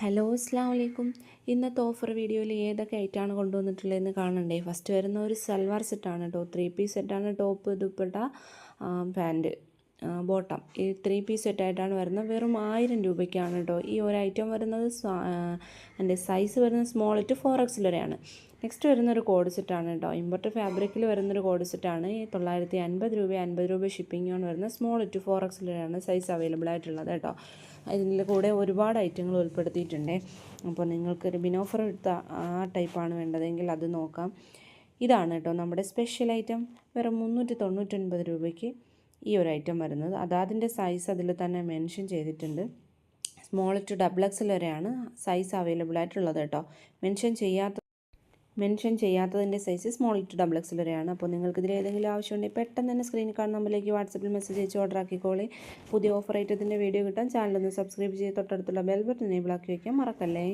Hello അസ്സാം വലൈക്കും ഇന്നത്തെ ഓഫർ വീഡിയോയിൽ ഏതൊക്കെ ഐറ്റമാണ് കൊണ്ടുവന്നിട്ടുള്ളതെന്ന് കാണണ്ടേ? ഫസ്റ്റ് വരുന്ന ഒരു സൽവാർ സെറ്റാണ് കേട്ടോ ത്രീ പീസ് സെറ്റാണ് ടോപ്പ് ദുപ്പട്ട പാന്റ് ബോട്ടം. ഈ ത്രീ പീസ് സെറ്റായിട്ടാണ് വരുന്നത്. വെറും ആയിരം രൂപയ്ക്കാണ് കേട്ടോ. ഈ ഒരു ഐറ്റം വരുന്നത് എന്റെ സൈസ് വരുന്നത് സ്മോൾ ടു ഫോർ എക്സ് വരെയാണ് നെക്സ്റ്റ് വരുന്നൊരു കോഡ് സെറ്റാണ് കേട്ടോ. ഇമ്പോർട്ട് ഫാബ്രിക്കിൽ വരുന്നൊരു കോഡ് സെറ്റാണ് തൊള്ളായിരത്തി അൻപത് രൂപ അൻപത് രൂപ ഷിപ്പിംഗാണ് വരുന്നത്. സ്മോൾ ടു ഫോർ എക്സ് വരെയാണ് സൈസ് അവൈലബിൾ ആയിട്ടുള്ളത് കേട്ടോ. ഇതിന്റെ കൂടെ ഒരുപാട് ഐറ്റങ്ങൾ ഉൾപ്പെടുത്തിയിട്ടുണ്ട്. അപ്പോൾ നിങ്ങൾക്കൊരു ബിനോഫർ എടുത്ത ആ ടൈപ്പാണ് വേണ്ടതെങ്കിൽ അത് നോക്കാം. ഇതാണ് കേട്ടോ നമ്മുടെ സ്പെഷ്യൽ ഐറ്റം വെറും മുന്നൂറ്റി തൊണ്ണൂറ്റൊൻപത് രൂപയ്ക്ക് ഈ ഒരു ഐറ്റം വരുന്നത്. അതാതിന്റെ സൈസ് അതിൽ തന്നെ മെൻഷൻ ചെയ്തിട്ടുണ്ട്. സ്മോൾ ടു ഡബിൾ എക്സൽ വരെയാണ് സൈസ് അവൈലബിൾ ആയിട്ടുള്ളത് കേട്ടോ. മെൻഷൻ ചെയ്യാത്ത mention ചെയ്യാത്തതിന്റെ size small to double XL വരെയാണ്. അപ്പോൾ നിങ്ങൾക്ക് ഇതിൽ ഏതെങ്കിലും ആവശ്യമുണ്ടെങ്കിൽ പെട്ടെന്ന് തന്നെ സ്ക്രീനിൽ കാണുന്ന നമ്പറിലേക്ക് വാട്സപ്പിൽ മെസ്സേജ് അയച്ച് ഓർഡർ ആക്കിക്കോളി. പുതിയ ഓഫർ ഐറ്റത്തിന്റെ വീഡിയോ കിട്ടാൻ ചാനലൊന്ന് സബ്സ്ക്രൈബ് ചെയ്ത് തൊട്ടടുത്തുള്ള ബെൽ ബട്ടൺ എനേബിൾ ആക്കി വയ്ക്കാൻ മറക്കല്ലേ?